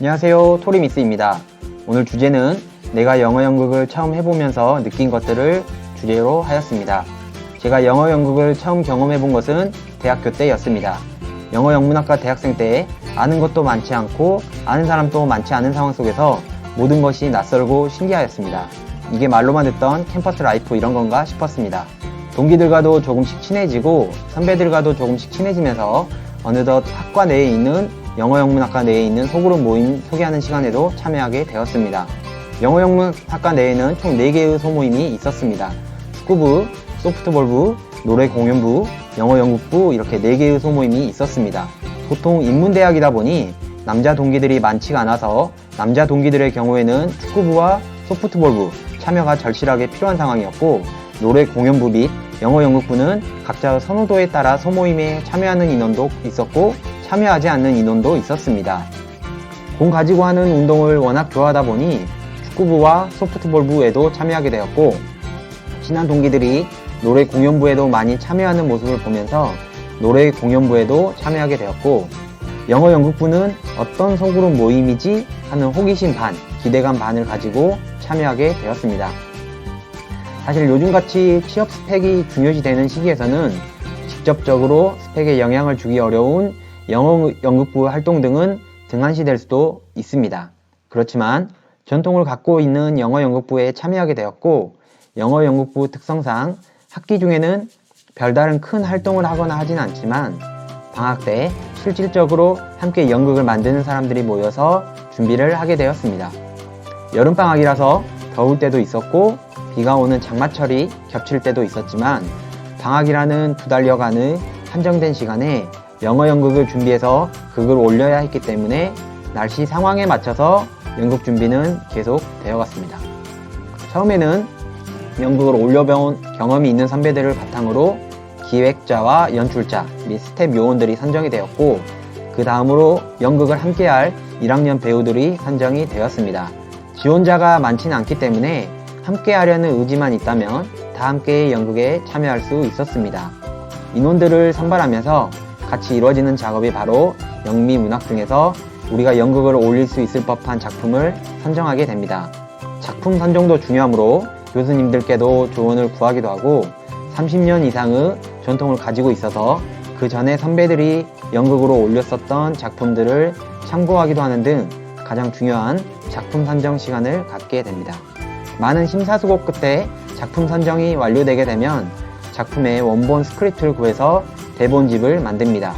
안녕하세요. 토리미스입니다. 오늘 주제는 내가 영어 연극을 처음 해보면서 느낀 것들을 주제로 하였습니다. 제가 영어 연극을 처음 경험해본 것은 대학교 때였습니다. 영어 영문학과 대학생 때 아는 것도 많지 않고 아는 사람도 많지 않은 상황 속에서 모든 것이 낯설고 신기하였습니다. 이게 말로만 듣던 캠퍼스 라이프 이런 건가 싶었습니다. 동기들과도 조금씩 친해지고 선배들과도 조금씩 친해지면서 어느덧 학과 내에 있는 영어 영문학과 내에 있는 소그룹 모임 소개하는 시간에도 참여하게 되었습니다. 영어 영문학과 내에는 총 4개의 소모임이 있었습니다. 축구부, 소프트볼부, 노래 공연부, 영어 연극부 이렇게 4개의 소모임이 있었습니다. 보통 인문대학이다 보니 남자 동기들이 많지가 않아서 남자 동기들의 경우에는 축구부와 소프트볼부 참여가 절실하게 필요한 상황이었고 노래 공연부 및 영어 연극부는 각자 선호도에 따라 소모임에 참여하는 인원도 있었고 참여하지 않는 인원도 있었습니다. 공 가지고 하는 운동을 워낙 좋아하다 보니 축구부와 소프트볼부에도 참여하게 되었고 친한 동기들이 노래 공연부에도 많이 참여하는 모습을 보면서 노래 공연부에도 참여하게 되었고 영어 연극부는 어떤 소그룹 모임이지 하는 호기심 반, 기대감 반을 가지고 참여하게 되었습니다. 사실 요즘같이 취업 스펙이 중요시되는 시기에서는 직접적으로 스펙에 영향을 주기 어려운 영어 연극부 활동 등은 등한시 될 수도 있습니다. 그렇지만 전통을 갖고 있는 영어 연극부에 참여하게 되었고 영어 연극부 특성상 학기 중에는 별다른 큰 활동을 하거나 하진 않지만 방학 때 실질적으로 함께 연극을 만드는 사람들이 모여서 준비를 하게 되었습니다. 여름방학이라서 더울 때도 있었고 비가 오는 장마철이 겹칠 때도 있었지만 방학이라는 두 달여간의 한정된 시간에 영어 연극을 준비해서 극을 올려야 했기 때문에 날씨 상황에 맞춰서 연극 준비는 계속 되어갔습니다. 처음에는 연극을 올려배운 경험이 있는 선배들을 바탕으로 기획자와 연출자 및 스텝 요원들이 선정이 되었고 그 다음으로 연극을 함께할 1학년 배우들이 선정이 되었습니다. 지원자가 많지는 않기 때문에 함께하려는 의지만 있다면 다 함께 연극에 참여할 수 있었습니다. 인원들을 선발하면서 같이 이루어지는 작업이 바로 영미 문학 중에서 우리가 연극을 올릴 수 있을 법한 작품을 선정하게 됩니다. 작품 선정도 중요하므로 교수님들께도 조언을 구하기도 하고 30년 이상의 전통을 가지고 있어서 그 전에 선배들이 연극으로 올렸었던 작품들을 참고하기도 하는 등 가장 중요한 작품 선정 시간을 갖게 됩니다. 많은 심사수고 끝에 작품 선정이 완료되게 되면 작품의 원본 스크립트를 구해서 대본집을 만듭니다.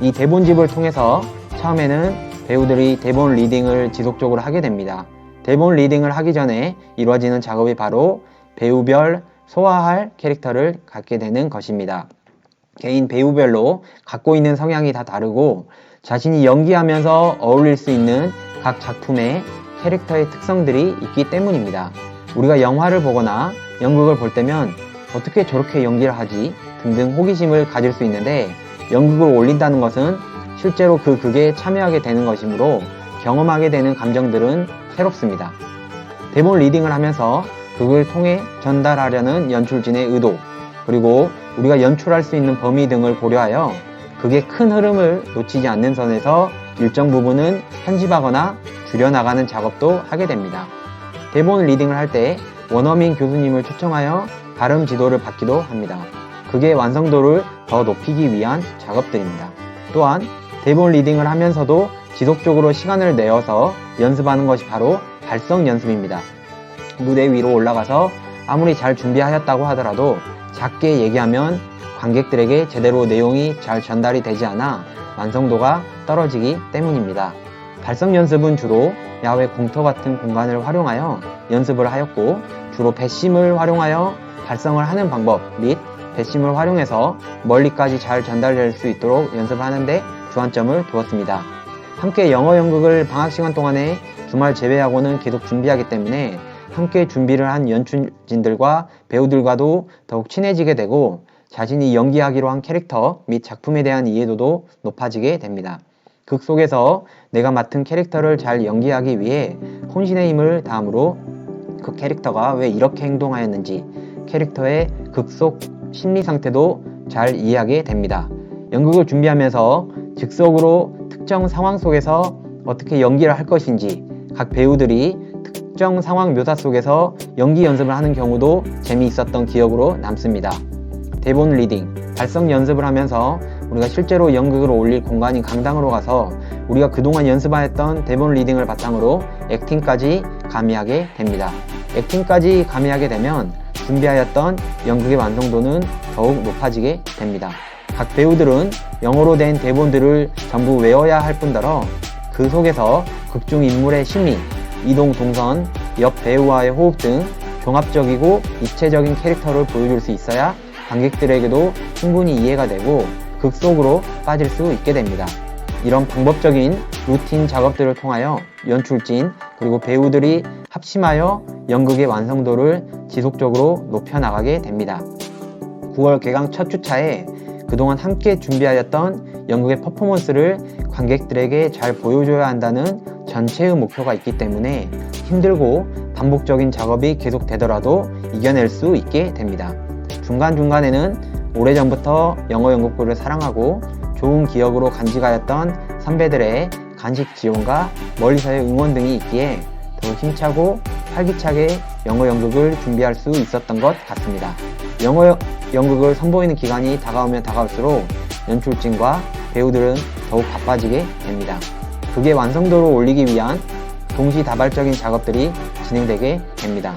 이 대본집을 통해서 처음에는 배우들이 대본 리딩을 지속적으로 하게 됩니다. 대본 리딩을 하기 전에 이루어지는 작업이 바로 배우별 소화할 캐릭터를 갖게 되는 것입니다. 개인 배우별로 갖고 있는 성향이 다 다르고 자신이 연기하면서 어울릴 수 있는 각 작품의 캐릭터의 특성들이 있기 때문입니다. 우리가 영화를 보거나 연극을 볼 때면 어떻게 저렇게 연기를 하지 등등 호기심을 가질 수 있는데 연극을 올린다는 것은 실제로 그 극에 참여하게 되는 것이므로 경험하게 되는 감정들은 새롭습니다. 대본 리딩을 하면서 극을 통해 전달하려는 연출진의 의도, 그리고 우리가 연출할 수 있는 범위 등을 고려하여 극의 큰 흐름을 놓치지 않는 선에서 일정 부분은 편집하거나 줄여나가는 작업도 하게 됩니다. 대본 리딩을 할 때 원어민 교수님을 초청하여 발음 지도를 받기도 합니다. 극의 완성도를 더 높이기 위한 작업들입니다. 또한 대본 리딩을 하면서도 지속적으로 시간을 내어서 연습하는 것이 바로 발성 연습입니다. 무대 위로 올라가서 아무리 잘 준비하였다고 하더라도 작게 얘기하면 관객들에게 제대로 내용이 잘 전달이 되지 않아 완성도가 떨어지기 때문입니다. 발성 연습은 주로 야외 공터 같은 공간을 활용하여 연습을 하였고 주로 배심을 활용하여 발성을 하는 방법 및 배심을 활용해서 멀리까지 잘 전달될 수 있도록 연습을 하는데 주안점을 두었습니다. 함께 영어 연극을 방학 시간 동안에 주말 제외하고는 계속 준비하기 때문에 함께 준비를 한 연출진들과 배우들과도 더욱 친해지게 되고 자신이 연기하기로 한 캐릭터 및 작품에 대한 이해도도 높아지게 됩니다. 극 속에서 내가 맡은 캐릭터를 잘 연기하기 위해 혼신의 힘을 다함으로 그 캐릭터가 왜 이렇게 행동하였는지 캐릭터의 극 속 심리 상태도 잘 이해하게 됩니다. 연극을 준비하면서 즉석으로 특정 상황 속에서 어떻게 연기를 할 것인지 각 배우들이 특정 상황 묘사 속에서 연기 연습을 하는 경우도 재미있었던 기억으로 남습니다. 대본 리딩, 발성 연습을 하면서 우리가 실제로 연극을 올릴 공간인 강당으로 가서 우리가 그동안 연습하였던 대본 리딩을 바탕으로 액팅까지 가미하게 됩니다. 액팅까지 가미하게 되면 준비하였던 연극의 완성도는 더욱 높아지게 됩니다. 각 배우들은 영어로 된 대본들을 전부 외워야 할 뿐더러 그 속에서 극중 인물의 심리, 이동 동선, 옆 배우와의 호흡 등 종합적이고 입체적인 캐릭터를 보여줄 수 있어야 관객들에게도 충분히 이해가 되고 극 속으로 빠질 수 있게 됩니다. 이런 방법적인 루틴 작업들을 통하여 연출진 그리고 배우들이 합심하여 연극의 완성도를 지속적으로 높여나가게 됩니다. 9월 개강 첫 주차에 그동안 함께 준비하였던 연극의 퍼포먼스를 관객들에게 잘 보여줘야 한다는 전체의 목표가 있기 때문에 힘들고 반복적인 작업이 계속되더라도 이겨낼 수 있게 됩니다. 중간중간에는 오래전부터 영어 연극부를 사랑하고 좋은 기억으로 간직하였던 선배들의 간식 지원과 멀리서의 응원 등이 있기에 더 힘차고 활기차게 영어 연극을 준비할 수 있었던 것 같습니다. 영어 연극을 선보이는 기간이 다가오면 다가올수록 연출진과 배우들은 더욱 바빠지게 됩니다. 그게 완성도를 올리기 위한 동시다발적인 작업들이 진행되게 됩니다.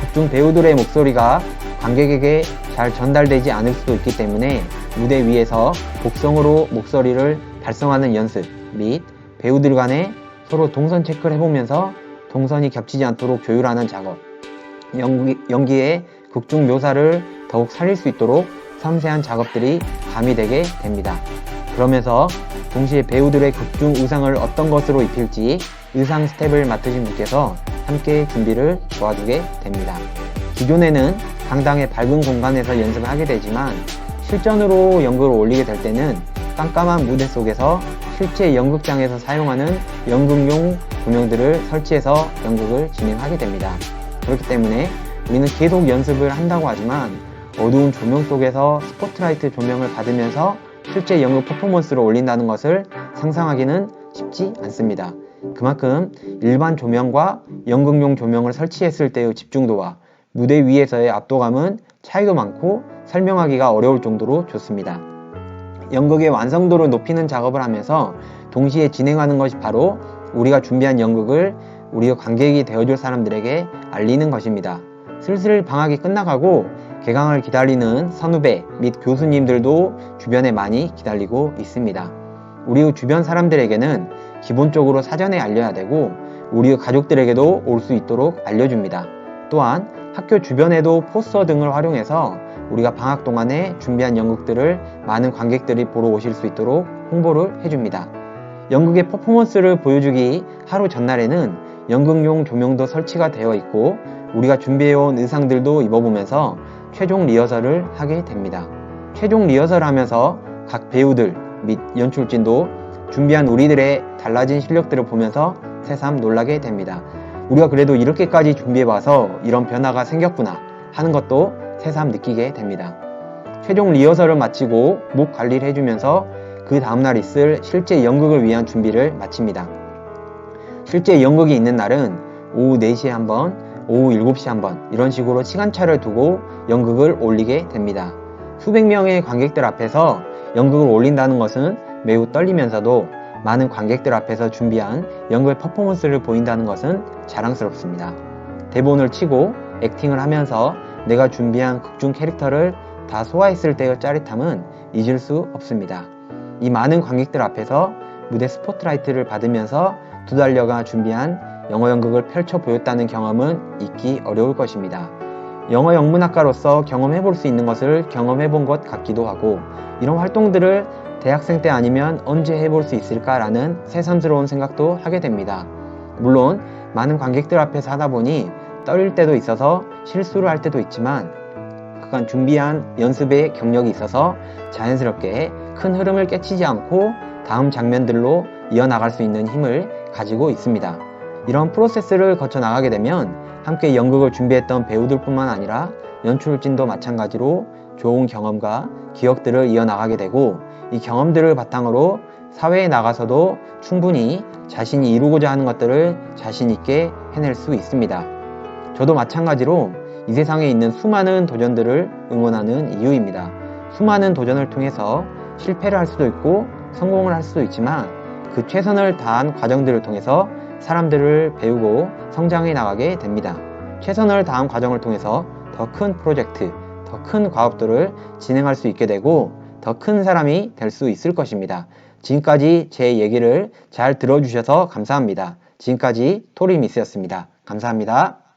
극중 배우들의 목소리가 관객에게 잘 전달되지 않을 수도 있기 때문에 무대 위에서 곡성으로 목소리를 발성하는 연습 및 배우들 간에 서로 동선 체크를 해보면서 동선이 겹치지 않도록 조율하는 작업 연기, 연기 의 극중 묘사를 더욱 살릴 수 있도록 섬세한 작업들이 가미되게 됩니다. 그러면서 동시에 배우들의 극중 의상을 어떤 것으로 입힐지 의상 스텝을 맡으신 분께서 함께 준비를 도와주게 됩니다. 기존에는 강당의 밝은 공간에서 연습을 하게 되지만 실전으로 연극을 올리게 될 때는 깜깜한 무대 속에서 실제 연극장에서 사용하는 연극용 조명들을 설치해서 연극을 진행하게 됩니다. 그렇기 때문에 우리는 계속 연습을 한다고 하지만 어두운 조명 속에서 스포트라이트 조명을 받으면서 실제 연극 퍼포먼스를 올린다는 것을 상상하기는 쉽지 않습니다. 그만큼 일반 조명과 연극용 조명을 설치했을 때의 집중도와 무대 위에서의 압도감은 차이도 많고 설명하기가 어려울 정도로 좋습니다. 연극의 완성도를 높이는 작업을 하면서 동시에 진행하는 것이 바로 우리가 준비한 연극을 우리의 관객이 되어줄 사람들에게 알리는 것입니다. 슬슬 방학이 끝나가고 개강을 기다리는 선후배 및 교수님들도 주변에 많이 기다리고 있습니다. 우리의 주변 사람들에게는 기본적으로 사전에 알려야 되고 우리의 가족들에게도 올 수 있도록 알려줍니다. 또한 학교 주변에도 포스터 등을 활용해서 우리가 방학 동안에 준비한 연극들을 많은 관객들이 보러 오실 수 있도록 홍보를 해줍니다. 연극의 퍼포먼스를 보여주기 하루 전날에는 연극용 조명도 설치가 되어 있고 우리가 준비해온 의상들도 입어보면서 최종 리허설을 하게 됩니다. 최종 리허설 하면서 각 배우들 및 연출진도 준비한 우리들의 달라진 실력들을 보면서 새삼 놀라게 됩니다. 우리가 그래도 이렇게까지 준비해봐서 이런 변화가 생겼구나 하는 것도 새삼 느끼게 됩니다. 최종 리허설을 마치고 목 관리를 해주면서 그 다음날 있을 실제 연극을 위한 준비를 마칩니다. 실제 연극이 있는 날은 오후 4시에 한 번, 오후 7시에 한 번, 이런 식으로 시간차를 두고 연극을 올리게 됩니다. 수백 명의 관객들 앞에서 연극을 올린다는 것은 매우 떨리면서도 많은 관객들 앞에서 준비한 연극 퍼포먼스를 보인다는 것은 자랑스럽습니다. 대본을 치고 액팅을 하면서 내가 준비한 극중 캐릭터를 다 소화했을 때의 짜릿함은 잊을 수 없습니다. 이 많은 관객들 앞에서 무대 스포트라이트를 받으면서 두 달여가 준비한 영어 연극을 펼쳐 보였다는 경험은 잊기 어려울 것입니다. 영어 영문학과로서 경험해 볼 수 있는 것을 경험해 본 것 같기도 하고 이런 활동들을 대학생 때 아니면 언제 해볼 수 있을까라는 새삼스러운 생각도 하게 됩니다. 물론 많은 관객들 앞에서 하다 보니 떨릴 때도 있어서 실수를 할 때도 있지만 그간 준비한 연습의 경력이 있어서 자연스럽게 큰 흐름을 깨치지 않고 다음 장면들로 이어나갈 수 있는 힘을 가지고 있습니다. 이런 프로세스를 거쳐 나가게 되면 함께 연극을 준비했던 배우들뿐만 아니라 연출진도 마찬가지로 좋은 경험과 기억들을 이어나가게 되고 이 경험들을 바탕으로 사회에 나가서도 충분히 자신이 이루고자 하는 것들을 자신 있게 해낼 수 있습니다. 저도 마찬가지로 이 세상에 있는 수많은 도전들을 응원하는 이유입니다. 수많은 도전을 통해서 실패를 할 수도 있고 성공을 할 수도 있지만 그 최선을 다한 과정들을 통해서 사람들을 배우고 성장해 나가게 됩니다. 최선을 다한 과정을 통해서 더 큰 프로젝트, 더 큰 과업들을 진행할 수 있게 되고 더 큰 사람이 될 수 있을 것입니다. 지금까지 제 얘기를 잘 들어주셔서 감사합니다. 지금까지 토리미스였습니다. 감사합니다.